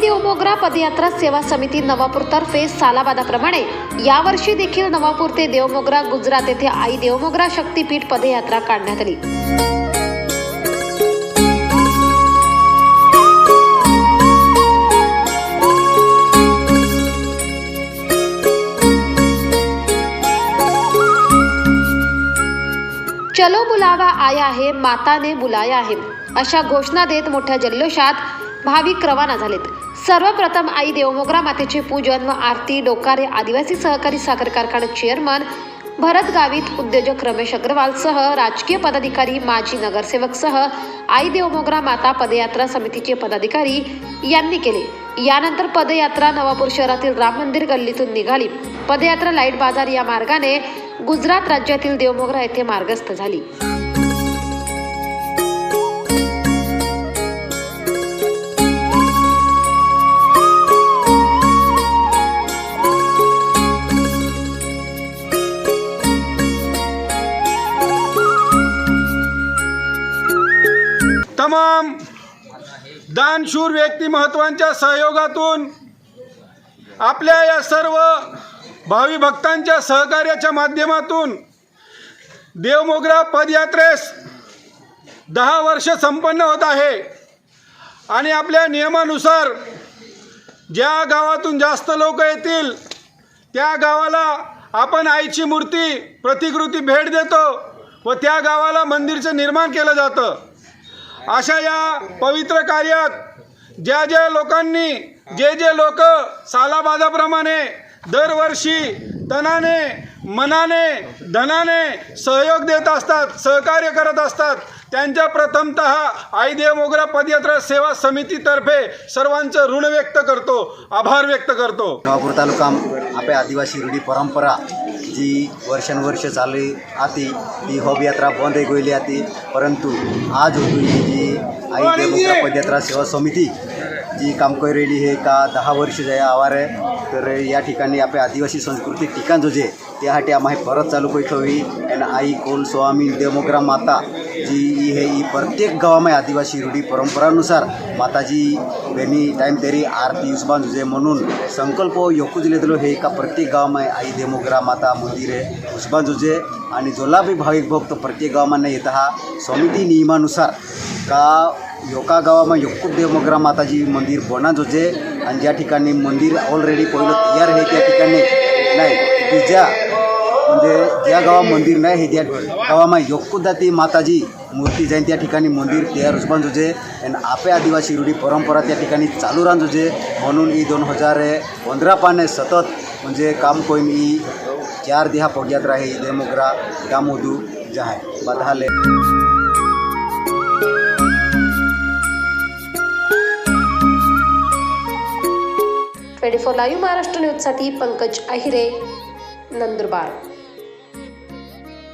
आई देवमोगरा पदयात्रा सेवा समिती नवापूरतर्फे सालाबादाप्रमाणे. यावर्षी देखील नवापूर ते देवमोगरा गुजरात येथे आई देवमोगरा शक्तीपीठ पदयात्रा काढण्यात आली. चलो बुलावा आया है माताने बुलाया आहे अशा घोषणा देत मोठ्या जल्लोषात भाविक रवाना झालेत. सर्वप्रथम आई देवमोगरा मातेचे पूजन व आरती डोकारे आदिवासी सहकारी साखर कारखाना चेअरमन भरत गावित उद्योजक रमेश अग्रवाल सह राजकीय पदाधिकारी माजी नगरसेवक सह आई देवमोगरा माता पदयात्रा समितीचे पदाधिकारी यांनी केले. यानंतर पदयात्रा नवापूर शहरातील राम मंदिर गल्लीतून निघाली. पदयात्रा लाइट बाजार या मार्गाने गुजरात राज्यातील देवमोगरा येथे मार्गस्थ झाली. तमाम दानशूर व्यक्तिमत्वांच्या सहयोगातून आपल्या या सर्व भावी भक्तांच्या सहकार्याच्या माध्यमातून देवमोगरा पदयात्रेस दहा वर्ष संपन्न होत आहे. आणि आपल्या नियमानुसार ज्या गावातून जास्त लोक येतील त्या गावाला आपण आईची मूर्ती प्रतिकृती भेट देतो व त्या गावाला मंदिरचं निर्माण केलं जातं. अशा या पवित्र कार्यात ज्या ज्या लोकांनी जे जे लोक सालाबाजाप्रमाणे दरवर्षी तनाने मनाने धनाने सहयोग देत असतात सहकार्य करत असतात त्यांच्या प्रथमत आईदेव मोगरा पदयात्रा सेवा समितीतर्फे सर्वांचं ऋण व्यक्त करतो आभार व्यक्त करतो. नवापूर तालुका आपल्या आदिवासी रूढी परंपरा जी वर्षानुवर्ष चालली आती ती होब यात्रा बंद गेली आती. परंतु आज होती जी आई देवमुद्रा पदयात्रा सेवा समिती जी काम करू राहिली हे का दहा वर्ष जे आवार आहे तर या ठिकाणी आपल्या आदिवासी संस्कृती ठिकाण जो जे त्यासाठी आम्ही परत चालू करीत हवी आणि आई कोल स्वामी देवमोगरा माता जी हे ही प्रत्येक गावामध्ये आदिवासी रूढी परंपरानुसार माताजी बेनी टाईम तरी आरती युसबान जुजे म्हणून संकल्प योकू दिलो हे एका प्रत्येक गावामध्ये आई देमोगरा माता मंदिर आहे उसबान जुजे आणि जोला बी भाविक भक्त प्रत्येक गावामध्ये येत हा. समिती नियमानुसार का योका गावामध्ये योक्कूप देवमोगरा माताजी मंदिर बना जोजे आणि ज्या ठिकाणी मंदिर ऑलरेडी पहिलं तयार आहे त्या ठिकाणी नाही. की ज्या म्हणजे ज्या गावा मंदिर नाही हे त्या गावामध्ये योग्यदा ती माताजी मूर्ती जाईन त्या ठिकाणी मंदिर तयार रुजबान जुजे आणि आपे आदिवासी रूढी परंपरा त्या ठिकाणी चालू राहून जुजे. म्हणून ही दोन हजार पंधरा पाने सतत म्हणजे काम कोईन ही चार दिहा पदयात्रा आहे देमोगरा दामोदू जहाय बधाले. ट्वेंटी फोर लाईव्ह महाराष्ट्र न्यूजसाठी पंकज अहिरे नंदुरबार.